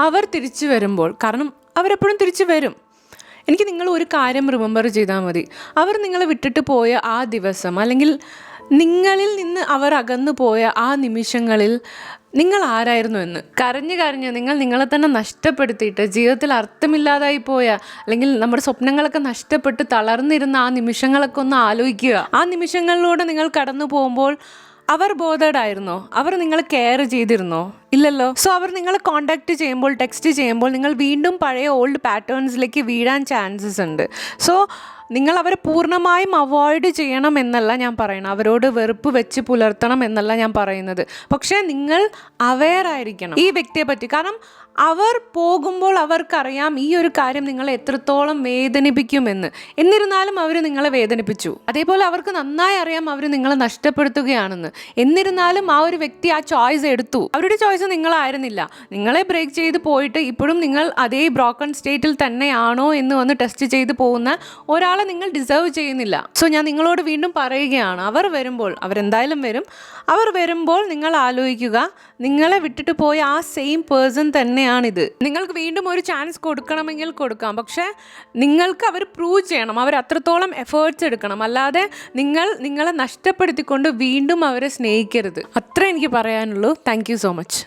അവർ തിരിച്ചു വരുമ്പോൾ കാരണം അവരെപ്പോഴും തിരിച്ചു വരും. എനിക്ക് നിങ്ങൾ ഒരു കാര്യം റിമെമ്പർ ചെയ്താൽ മതി. അവർ നിങ്ങളെ വിട്ടിട്ട് പോയ ആ ദിവസം അല്ലെങ്കിൽ നിങ്ങളിൽ നിന്ന് അവർ അകന്നു പോയ ആ നിമിഷങ്ങളിൽ നിങ്ങൾ ആരായിരുന്നു എന്ന്. കരഞ്ഞു കരഞ്ഞ് നിങ്ങൾ നിങ്ങളെ തന്നെ നഷ്ടപ്പെടുത്തിയിട്ട് ജീവിതത്തിൽ അർത്ഥമില്ലാതായി പോയ അല്ലെങ്കിൽ നമ്മുടെ സ്വപ്നങ്ങളൊക്കെ നഷ്ടപ്പെട്ട് തളർന്നിരുന്ന ആ നിമിഷങ്ങളൊക്കെ ഒന്ന് ആലോചിക്കുക. ആ നിമിഷങ്ങളിലൂടെ നിങ്ങൾ കടന്നു പോകുമ്പോൾ അവർ ബോധേഡായിരുന്നോ അവർ നിങ്ങളെ കെയർ ചെയ്തിരുന്നോ? ഇല്ലല്ലോ. സോ അവർ നിങ്ങളെ കോണ്ടാക്ട് ചെയ്യുമ്പോൾ ടെക്സ്റ്റ് ചെയ്യുമ്പോൾ നിങ്ങൾ വീണ്ടും പഴയ ഓൾഡ് പാറ്റേൺസിലേക്ക് വീഴാൻ ചാൻസസ് ഉണ്ട്. സോ നിങ്ങൾ അവരെ പൂർണമായും അവോയ്ഡ് ചെയ്യണം എന്നല്ല ഞാൻ പറയുന്നത്. അവരോട് വെറുപ്പ് വെച്ച് പുലർത്തണം എന്നല്ല ഞാൻ പറയുന്നത്. പക്ഷേ നിങ്ങൾ അവെയർ ആയിരിക്കണം ഈ വ്യക്തിയെ പറ്റി. കാരണം അവർ പോകുമ്പോൾ അവർക്കറിയാം ഈ ഒരു കാര്യം നിങ്ങളെ എത്രത്തോളം വേദനിപ്പിക്കുമെന്ന്. എന്നിരുന്നാലും അവർ നിങ്ങളെ വേദനിപ്പിച്ചു. അതേപോലെ അവർക്ക് നന്നായി അറിയാം അവർ നിങ്ങളെ നഷ്ടപ്പെടുത്തുകയാണെന്ന്. എന്നിരുന്നാലും ആ ഒരു വ്യക്തി ആ ചോയ്സ് എടുത്തു. അവരുടെ ചോയ്സ് നിങ്ങളായിരുന്നില്ല. നിങ്ങളെ ബ്രേക്ക് ചെയ്ത് പോയിട്ട് ഇപ്പോഴും നിങ്ങൾ അതേ ബ്രോക്കൺ സ്റ്റേറ്റിൽ തന്നെയാണോ എന്ന് വന്ന് ടെസ്റ്റ് ചെയ്ത് പോകുന്ന ഒരാളെ നിങ്ങൾ ഡിസേർവ് ചെയ്യുന്നില്ല. സോ ഞാൻ നിങ്ങളോട് വീണ്ടും പറയുകയാണ്. അവർ വരുമ്പോൾ അവരെന്തായാലും വരും. അവർ വരുമ്പോൾ നിങ്ങൾ ആലോചിക്കുക നിങ്ങളെ വിട്ടിട്ട് പോയ ആ സെയിം പേഴ്സൺ തന്നെയാണിത്. നിങ്ങൾക്ക് വീണ്ടും ഒരു ചാൻസ് കൊടുക്കണമെങ്കിൽ കൊടുക്കാം. പക്ഷേ നിങ്ങൾക്ക് അവർ പ്രൂവ് ചെയ്യണം. അവർ അത്രത്തോളം എഫേർട്സ് എടുക്കണം. അല്ലാതെ നിങ്ങൾ നിങ്ങളെ നഷ്ടപ്പെടുത്തിക്കൊണ്ട് വീണ്ടും അവരെ സ്നേഹിക്കരുത്. അത്ര എനിക്ക് പറയാനുള്ളൂ. Thank so much